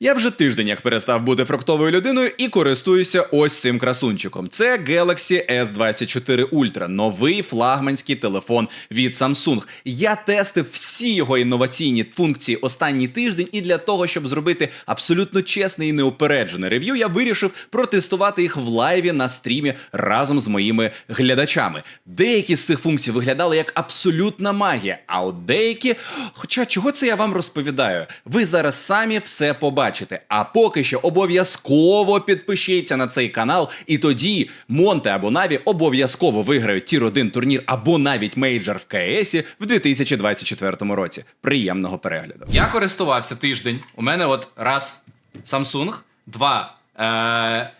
Я вже тиждень як перестав бути фруктовою людиною і користуюся ось цим красунчиком. Це Galaxy S24 Ultra, новий флагманський телефон від Samsung. Я тестив всі його інноваційні функції останній тиждень, і для того, щоб зробити абсолютно чесне і неупереджене рев'ю, я вирішив протестувати їх в лайві на стрімі разом з моїми глядачами. Деякі з цих функцій виглядали як абсолютна магія, а от деякі, хоча чого це я вам розповідаю? Ви зараз самі все побачите. А поки що обов'язково підпишіться на цей канал, і тоді Монте або Наві обов'язково виграють тір 1 турнір або навіть мейджор в КС в 2024 році. Приємного перегляду. Я користувався тиждень. У мене от раз Samsung, два е-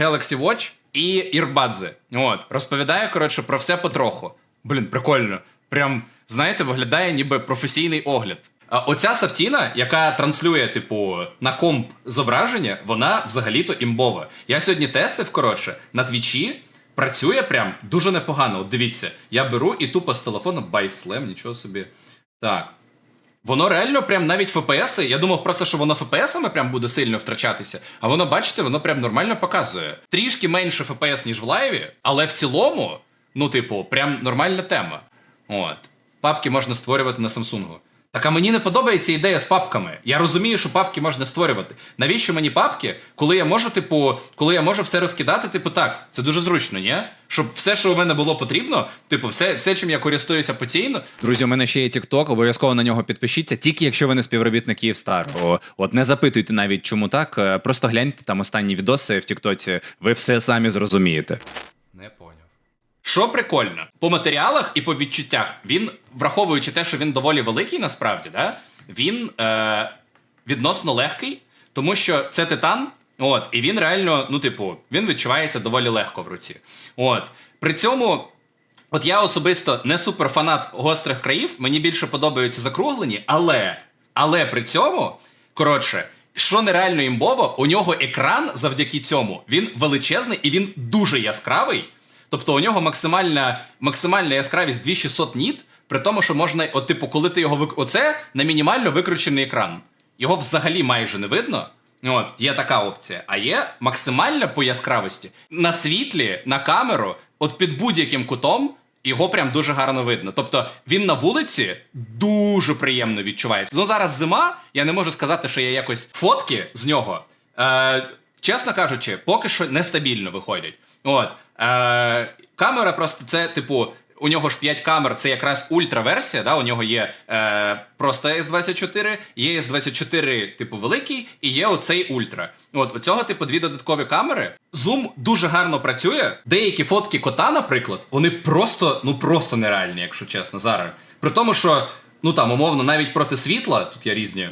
Galaxy Watch і Earbuds. От розповідаю коротше про все потроху. Блін, прикольно. Прям знаєте, виглядає ніби професійний огляд. Оця Сафтіна, яка транслює, типу, на комп зображення, вона взагалі-то імбова. Я сьогодні тестив, коротше, на твічі. Працює прям дуже непогано. От дивіться, я беру і тупо з телефону байслем, нічого собі. Так. Воно реально прям навіть FPS, я думав просто, що воно FPS-ами прям буде сильно втрачатися, а воно, бачите, воно прям нормально показує. Трішки менше FPS, ніж в лайві, але в цілому, ну, типу, прям нормальна тема. От. Папки можна створювати на Samsung. Так а мені не подобається ідея з папками. Я розумію, що папки можна створювати. Навіщо мені папки, коли я можу, типу, коли я можу все розкидати, типу, так, це дуже зручно, ні? Щоб все, що у мене було потрібно, типу, все, все чим я користуюся постійно. Друзі, у мене ще є TikTok, обов'язково на нього підпишіться, тільки якщо ви не співробітник Київстар. О, От не запитуйте навіть, чому так. е, Просто гляньте там останні відоси в Тіктоці, ви все самі зрозумієте. Що прикольно, по матеріалах і по відчуттях, він, враховуючи те, що він доволі великий, насправді, да, він е, відносно легкий, тому що це титан, от, і він реально, ну, типу, він відчувається доволі легко в руці. От. При цьому, от я особисто не суперфанат гострих країв, мені більше подобаються закруглені, але, але при цьому, коротше. Що нереально імбово, у нього екран завдяки цьому він величезний і він дуже яскравий. Тобто у нього максимальна максимальна яскравість 2600 ніт, при тому, що можна, от, типу, коли ти його вик... Оце на мінімально викручений екран. Його взагалі майже не видно. От, є така опція. А є максимальна по яскравості на світлі, на камеру, от під будь-яким кутом. Його прям дуже гарно видно. Тобто він на вулиці дуже приємно відчувається. Ну зараз зима, я не можу сказати, що я якось фотки з нього, е, чесно кажучи, поки що нестабільно виходять. От е, камера просто це, типу, у нього ж 5 камер, це якраз ультраверсія. Да? У нього є е, просто S24, є S24, типу, великий, і є оцей ультра. От у цього, типу, дві додаткові камери. Зум дуже гарно працює. Деякі фотки кота, наприклад, вони просто, ну просто нереальні, якщо чесно, зараз. При тому, що, ну там, умовно, навіть проти світла, тут є різні.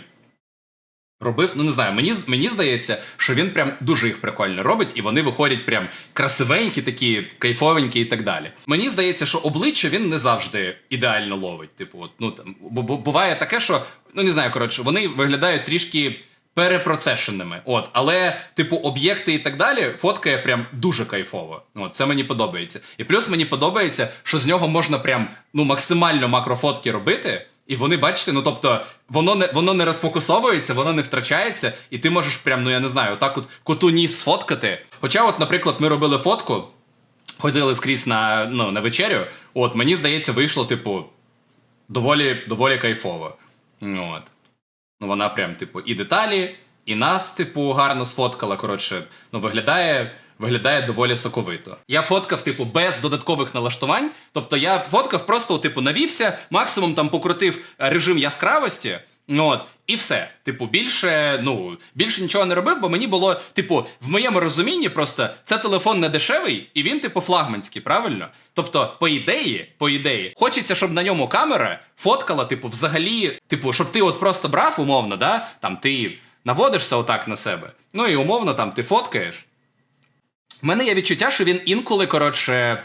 Робив, ну не знаю, мені мені здається, що він прям дуже їх прикольно робить, і вони виходять прям красивенькі, такі кайфовенькі і так далі. Мені здається, що обличчя він не завжди ідеально ловить. Типу, от, ну там бо, буває таке, що ну не знаю, коротше, вони виглядають трішки перепроцешеними. От, але, типу, об'єкти і так далі фоткає прям дуже кайфово. От, це мені подобається. І плюс мені подобається, що з нього можна прям ну максимально макрофотки робити. І вони, бачите, ну тобто, воно не воно не розфокусовується, воно не втрачається, і ти можеш прям, ну я не знаю, отак от коту ніс сфоткати. Хоча, от, наприклад, ми робили фотку, ходили скрізь на ну, на вечерю. От мені здається, вийшло, типу, доволі доволі кайфово. От. Ну, вона прям, типу, і деталі, і нас, типу, гарно сфоткала. Коротше, ну, виглядає. Виглядає доволі соковито. Я фоткав, типу, без додаткових налаштувань. Тобто я фоткав, просто, типу, навівся, максимум там покрутив е, режим яскравості. Ну, от, і все. Типу, більше, ну, більше нічого не робив, бо мені було, типу, в моєму розумінні, просто це телефон не дешевий, і він, типу, флагманський, правильно? Тобто, по ідеї, по ідеї, хочеться, щоб на ньому камера фоткала, типу, взагалі, типу, щоб ти от просто брав, умовно, да, там ти наводишся отак на себе. Ну і умовно там ти фоткаєш. У мене є відчуття, що він інколи, коротше,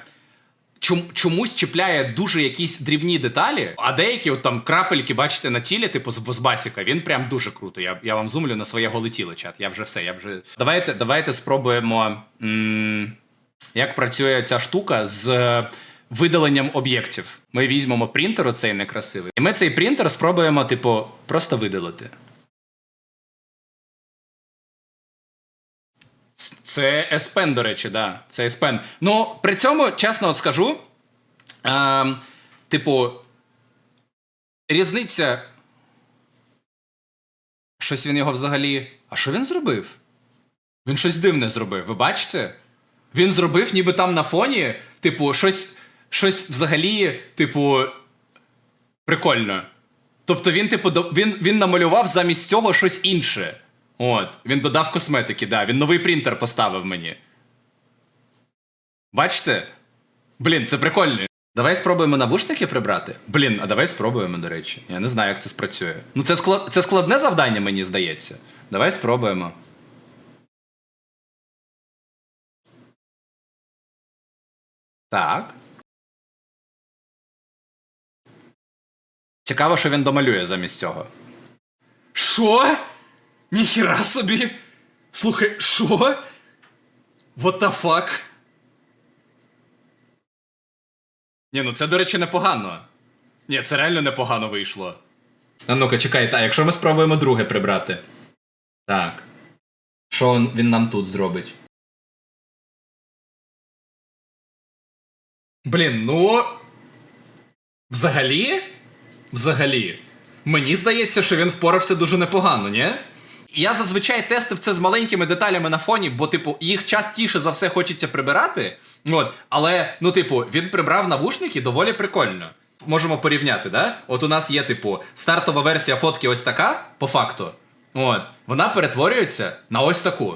чом, чомусь чіпляє дуже якісь дрібні деталі, а деякі от там крапельки, бачите, на тілі, типу з з він прям дуже круто. Я я вам зумлю на своє голе тіло, чат. Я вже все. я вже... Давайте давайте спробуємо, м- як працює ця штука з видаленням об'єктів. Ми візьмемо принтер, оцей некрасивий, і ми цей принтер спробуємо, типу, просто видалити. Це Еспен, до речі, да. Це Еспен. Ну, при цьому, чесно скажу, е, типу, різниця. Щось він його взагалі. А що він зробив? Він щось дивне зробив. Ви бачите? Він зробив, ніби там на фоні, типу, щось, щось взагалі, типу, прикольно. Тобто він, типу, він, він намалював замість цього щось інше. От, він додав косметики, да, він новий принтер поставив мені. Бачите? Блін, це прикольно. Давай спробуємо навушники прибрати. Блін, а давай спробуємо, до речі. Я не знаю, як це спрацює. Ну, це, склад... це складне завдання, мені здається. Давай спробуємо. Так. Цікаво, що він домалює замість цього. Що? Ніхіра собі. Слухай, що? What the fuck? Ні, ну це, до речі, непогано. Ні, це реально непогано вийшло. А ну-ка, чекай, а якщо ми спробуємо друге прибрати. Так. Що він- нам тут зробить? Блін, ну. Взагалі. Взагалі. Мені здається, що він впорався дуже непогано, ні? Я зазвичай тестив це з маленькими деталями на фоні, бо, типу, їх частіше за все хочеться прибирати. От, але, ну, типу, він прибрав навушники доволі прикольно. Можемо порівняти, да? От у нас є, типу, стартова версія фотки ось така, по факту. От, вона перетворюється на ось таку.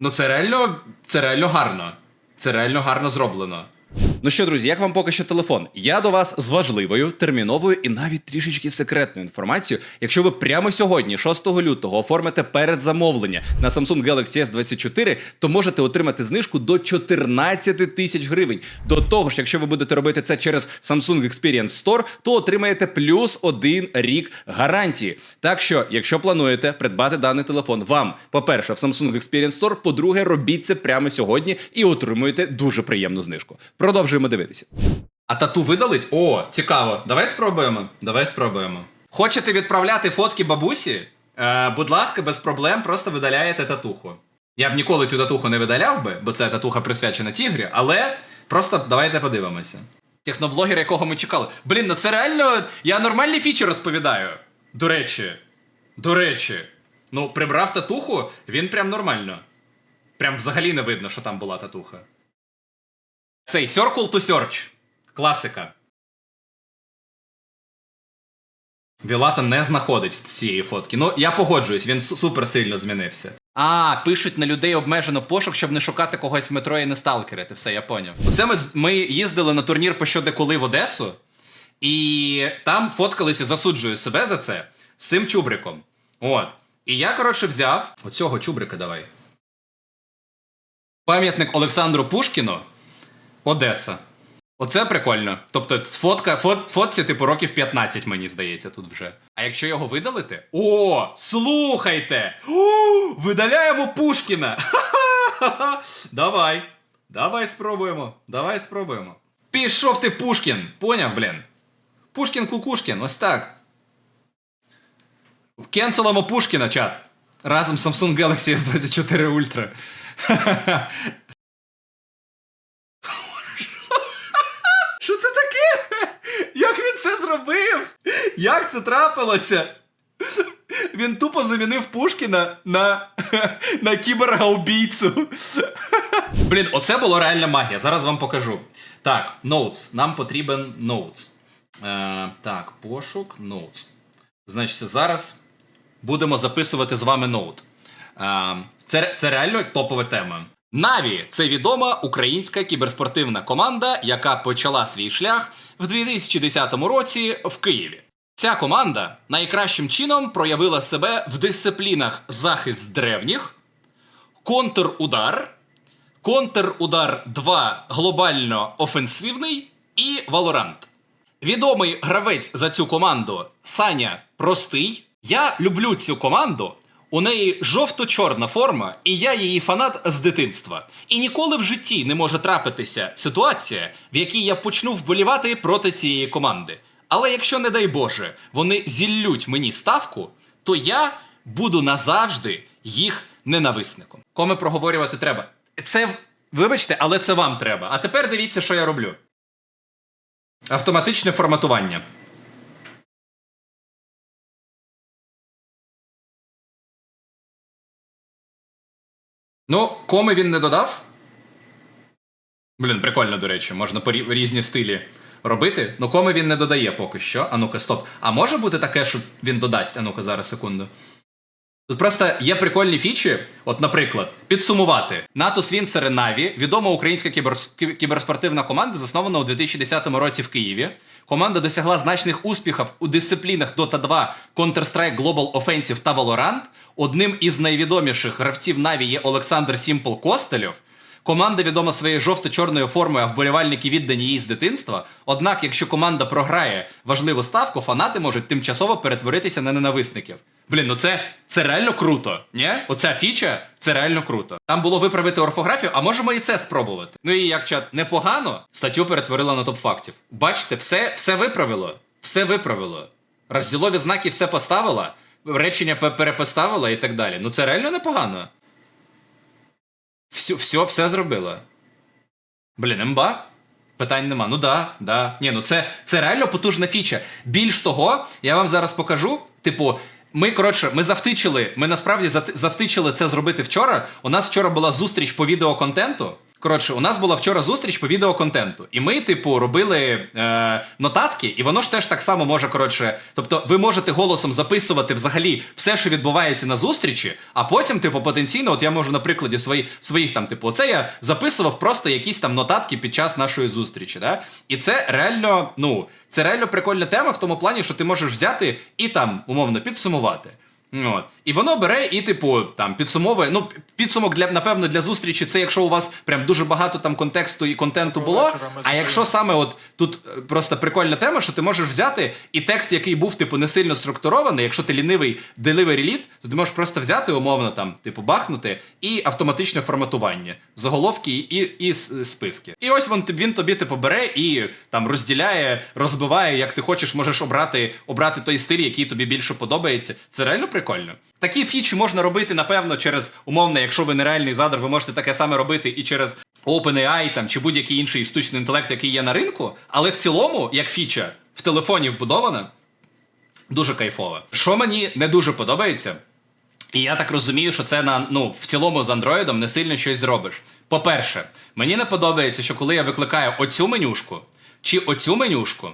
Ну, це реально, це реально гарно. Це реально гарно зроблено. Ну що, друзі, як вам поки що телефон? Я до вас з важливою, терміновою і навіть трішечки секретною інформацією. Якщо ви прямо сьогодні, 6 лютого, оформите передзамовлення на Samsung Galaxy S24, то можете отримати знижку до 14 тисяч гривень. До того ж, якщо ви будете робити це через Samsung Experience Store, то отримаєте плюс один рік гарантії. Так що, якщо плануєте придбати даний телефон, вам, по-перше, в Samsung Experience Store, по-друге, робіть це прямо сьогодні і отримуєте дуже приємну знижку. Продовжуємо дивитися. А тату видалить? О, цікаво. Давай спробуємо. Давай спробуємо. Хочете відправляти фотки бабусі? Е, будь ласка, без проблем, просто видаляєте татуху. Я б ніколи цю татуху не видаляв би, бо це татуха присвячена тігрі, але просто давайте подивимося. Техноблогер, якого ми чекали. Блін, ну це реально. Я нормальні фічі розповідаю. До речі. До речі. Ну, прибрав татуху, він прям нормально. Прям взагалі не видно, що там була татуха. Цей Circle to Search. Класика. Вілата не знаходить з цієї фотки. Ну, я погоджуюсь, він супер сильно змінився. А, пишуть на людей обмежено пошук, щоб не шукати когось в метро і не сталкерити. Все, я поняв. Оце ми, ми їздили на турнір по що коли в Одесу, і там фоткалися, засуджую себе за це з цим чубриком. От. І я, коротше, взяв оцього чубрика давай. Пам'ятник Олександру Пушкіну. Одеса. Оце прикольно. Тобто, фотка, фот, фотці, типу, років 15, мені здається, тут вже. А якщо його видалити? О, слухайте! О, видаляємо Пушкіна! Давай. Давай спробуємо. Давай спробуємо. Пішов ти Пушкін! Поняв, блін? Пушкін Кукушкін, ось так. Кенселимо Пушкіна, чат. Разом Samsung Galaxy S24 Ultra. Що це таке? Як він це зробив? Як це трапилося? Він тупо замінив Пушкіна на, на кібергаубійцю. Блін, оце була реальна магія. Зараз вам покажу. Так, Notes. Нам потрібен Notes. Е, так, пошук, Notes. Значить, зараз будемо записувати з вами ноут. Е, Це, це реально топова тема. Наві це відома українська кіберспортивна команда, яка почала свій шлях в 2010 році в Києві. Ця команда найкращим чином проявила себе в дисциплінах захист древніх, контрудар, контрудар 2 глобально офенсивний і Валорант. Відомий гравець за цю команду Саня Простий. Я люблю цю команду. У неї жовто-чорна форма, і я її фанат з дитинства. І ніколи в житті не може трапитися ситуація, в якій я почну вболівати проти цієї команди. Але якщо, не дай Боже, вони зіллють мені ставку, то я буду назавжди їх ненависником. Коми проговорювати треба. Це, вибачте, але це вам треба. А тепер дивіться, що я роблю. Автоматичне форматування. Ну, коми він не додав. Блін, прикольно, до речі, можна по різні стилі робити. Ну, коми він не додає поки що. А ну-ка, стоп. А може бути таке, що він додасть? А ну-ка, зараз секунду. Тут просто є прикольні фічі. От, наприклад, підсумувати. НАТО Свінцери Наві, відома українська кіберс- кіберспортивна команда, заснована у 2010 році в Києві. Команда досягла значних успіхів у дисциплінах Dota 2, Counter-Strike Global Offensive та Valorant. Одним із найвідоміших гравців Наві є Олександр Сімпл Костельов. Команда відома своєю жовто-чорною формою, а вболівальники віддані їй з дитинства. Однак, якщо команда програє важливу ставку, фанати можуть тимчасово перетворитися на ненависників. Блін, ну це, це реально круто. Ні? Оця фіча це реально круто. Там було виправити орфографію, а можемо і це спробувати. Ну і як чат, непогано статтю перетворила на топ фактів. Бачите, все, все виправило. Все виправило. Розділові знаки все поставила, речення перепоставила і так далі. Ну це реально непогано. Все, все, все зробила. Блін, емба? Питань нема. Ну да, да. Ні, ну це, це реально потужна фіча. Більш того, я вам зараз покажу. Типу, ми, коротше, ми завтичили, ми насправді завтичили це зробити вчора. У нас вчора була зустріч по відеоконтенту. Коротше, у нас була вчора зустріч по відеоконтенту, і ми, типу, робили е, нотатки, і воно ж теж так само може. Коротше, тобто, ви можете голосом записувати взагалі все, що відбувається на зустрічі, а потім, типу, потенційно, от я можу на прикладі свої, своїх там, типу, оце я записував просто якісь там нотатки під час нашої зустрічі. Да? І це реально, ну, це реально прикольна тема в тому плані, що ти можеш взяти і там умовно підсумувати. От. І воно бере і, типу, там підсумовує. Ну, підсумок для напевно для зустрічі, це якщо у вас прям дуже багато там контексту і контенту було. А якщо саме от тут е, просто прикольна тема, що ти можеш взяти і текст, який був, типу, не сильно структурований, якщо ти лінивий delivery lead, то ти можеш просто взяти умовно там, типу, бахнути і автоматичне форматування, заголовки і, і, с- списки. І ось він, він тобі типу бере і там розділяє, розбиває, як ти хочеш, можеш обрати, обрати той стиль, який тобі більше подобається. Це реально прикольно. Такі фічі можна робити, напевно, через умовно, якщо ви нереальний задр, ви можете таке саме робити і через OpenAI там, чи будь-який інший штучний інтелект, який є на ринку. Але в цілому, як фіча в телефоні вбудована, дуже кайфова. Що мені не дуже подобається, і я так розумію, що це на ну в цілому з андроїдом не сильно щось зробиш. По-перше, мені не подобається, що коли я викликаю оцю менюшку чи оцю менюшку,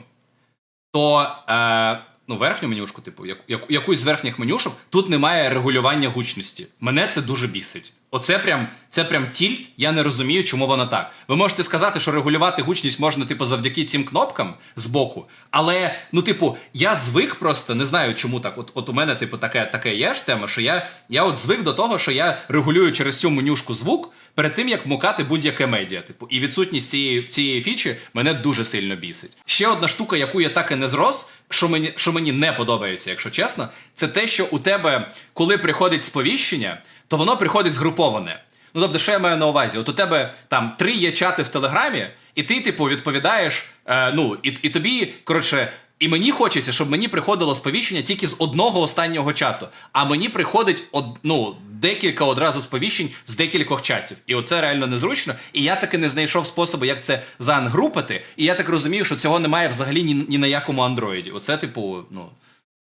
то е, ну, верхню менюшку, типу, як, як, якусь з верхніх менюшок, тут немає регулювання гучності. Мене це дуже бісить. Оце прям, це прям тільт, я не розумію, чому воно так. Ви можете сказати, що регулювати гучність можна, типу, завдяки цим кнопкам збоку. Але, ну, типу, я звик просто, не знаю, чому так. От, от у мене, типу, таке, таке є ж тема, що я, я от звик до того, що я регулюю через цю менюшку звук перед тим, як вмикати будь-яке медіа. Типу, і відсутність цієї, цієї фічі мене дуже сильно бісить. Ще одна штука, яку я так і не зрос, що мені, що мені не подобається, якщо чесно, це те, що у тебе, коли приходить сповіщення, то воно приходить згруповане. Ну, тобто, що я маю на увазі? От у тебе там три є чати в Телеграмі, і ти, типу, відповідаєш, е, ну, і, і тобі, коротше, і мені хочеться, щоб мені приходило сповіщення тільки з одного останнього чату. А мені приходить од, ну, декілька одразу сповіщень з декількох чатів. І оце реально незручно. І я таки не знайшов способу, як це заангрупити. І я так розумію, що цього немає взагалі ні, ні на якому андроїді. Оце, типу, ну.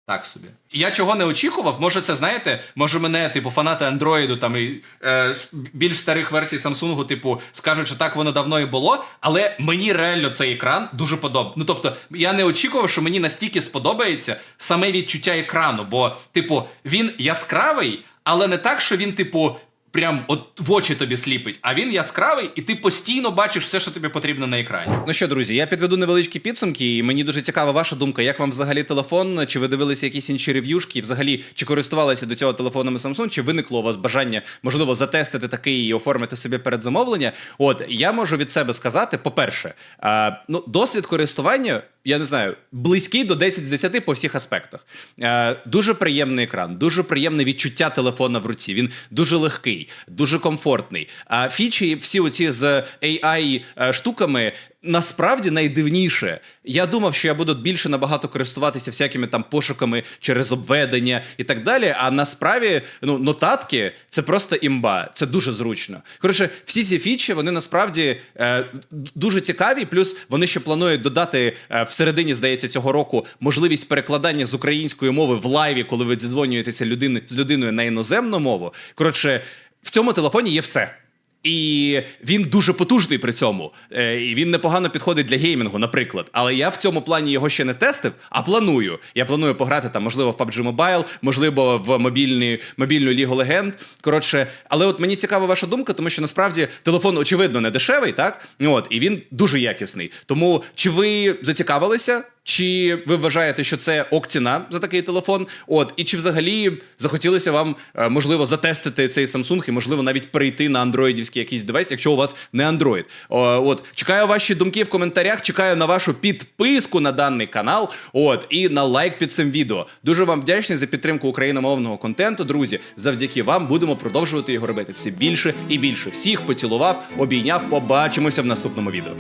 Так собі. Я чого не очікував, може це знаєте, може мене, типу, фанати Андроїду там і е, більш старих версій Samsung, типу, скажуть, що так воно давно і було, але мені реально цей екран дуже подобається. Ну тобто, я не очікував, що мені настільки сподобається саме відчуття екрану, бо, типу, він яскравий, але не так, що він, типу. Прям от в очі тобі сліпить, а він яскравий, і ти постійно бачиш все, що тобі потрібно на екрані. Ну що, друзі, я підведу невеличкі підсумки, і мені дуже цікава ваша думка, як вам взагалі телефон, чи ви дивилися якісь інші рев'юшки, і взагалі чи користувалися до цього телефонами Samsung, чи виникло у вас бажання, можливо, затестити такий і оформити собі передзамовлення. От я можу від себе сказати: по-перше, а, ну, досвід користування. Я не знаю, близький до 10 з 10 по всіх аспектах. Е, дуже приємний екран, дуже приємне відчуття телефона в руці. Він дуже легкий, дуже комфортний. А фічі, всі оці з AI е, штуками. Насправді найдивніше, я думав, що я буду більше набагато користуватися всякими там пошуками через обведення і так далі. А насправді, ну, нотатки це просто імба, це дуже зручно. Коротше, всі ці фічі вони насправді е, дуже цікаві. Плюс вони ще планують додати е, всередині, здається, цього року можливість перекладання з української мови в лайві, коли ви дзвонюєтеся людини з людиною на іноземну мову. Коротше, в цьому телефоні є все. І він дуже потужний при цьому. Е, і він непогано підходить для геймінгу, наприклад. Але я в цьому плані його ще не тестив, а планую. Я планую пограти там, можливо, в PUBG Mobile, можливо, в мобільні, мобільну Лігу Легенд. Коротше, але от мені цікава ваша думка, тому що насправді телефон, очевидно, не дешевий, так? От, і він дуже якісний. Тому чи ви зацікавилися? Чи ви вважаєте, що це ок ціна за такий телефон? От, і чи взагалі захотілося вам е, можливо затестити цей Samsung і можливо навіть перейти на андроїдівський якийсь девайс, якщо у вас не Android? От чекаю ваші думки в коментарях. Чекаю на вашу підписку на даний канал. От і на лайк під цим відео. Дуже вам вдячний за підтримку україномовного контенту. Друзі, завдяки вам будемо продовжувати його робити все більше і більше. Всіх поцілував, обійняв. Побачимося в наступному відео.